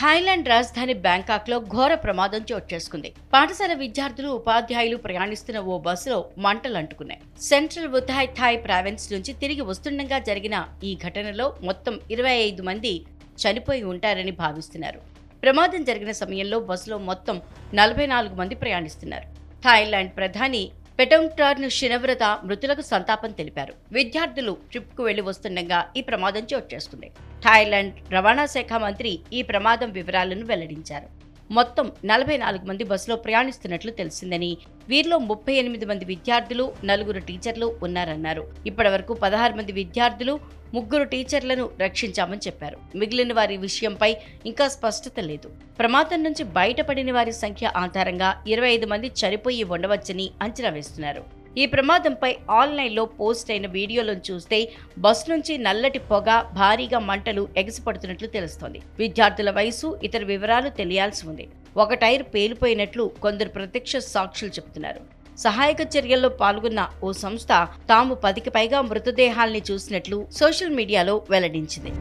Thailand రాజధాని బ్యాంకాక్లో ఘోర ప్రమాదం చోటు చేసుకుంది. పాఠశాల విద్యార్థులు ఉపాధ్యాయులు ప్రయాణిస్తున్న ఓ బస్సులో మంటలు అంటుకున్నాయి సెంట్రల్ ఉథాయ్ థాయ్ ప్రావిన్స్ నుంచి తిరిగి వస్తుండగా జరిగిన ఈ ఘటనలో మొత్తం ఇరవై ఐదు మంది చనిపోయి ఉంటారని భావిస్తున్నారు. ప్రమాదం జరిగిన సమయంలో బస్సులో మొత్తం నలభై నాలుగు మంది ప్రయాణిస్తున్నారు. థాయిలాండ్ ప్రధాని పెటోంగ్టార్న్ శినవ్రత మృతులకు సంతాపం తెలిపారు. విద్యార్థులు ట్రిప్కు వెళ్ళి వస్తుండగా ఈ ప్రమాదం చోటు చేసుకుంది. థాయిలాండ్ రవాణా శాఖ మంత్రి ఈ ప్రమాదం వివరాలను వెల్లడించారు. మొత్తం నలభై నాలుగు మంది బస్సులో ప్రయాణిస్తున్నట్లు తెలిసిందని. వీరిలో ముప్పై ఎనిమిది మంది విద్యార్థులు నలుగురు టీచర్లు ఉన్నారన్నారు. ఇప్పటివరకు పదహారు మంది విద్యార్థులు ముగ్గురు టీచర్లను రక్షించామని చెప్పారు. మిగిలిన వారి విషయంపై ఇంకా స్పష్టత లేదు. ప్రమాదం నుంచి బయటపడిన వారి సంఖ్య ఆధారంగా ఇరవై ఐదు మంది చనిపోయి ఉండవచ్చని అంచనా వేస్తున్నారు. ఈ ప్రమాదంపై ఆన్లైన్లో పోస్ట్ అయిన వీడియోలను చూస్తే బస్ నుంచి నల్లటి పొగ భారీగా మంటలు ఎగసిపడుతున్నట్లు తెలుస్తోంది. విద్యార్థుల వయసు ఇతర వివరాలు తెలియాల్సి ఉంది. ఒక టైర్ పేలిపోయినట్లు కొందరు ప్రత్యక్ష సాక్షులు చెబుతున్నారు. సహాయక చర్యల్లో పాల్గొన్న ఓ సంస్థ తాము పదికి పైగా మృతదేహాల్ని చూసినట్లు సోషల్ మీడియాలో వెల్లడించింది.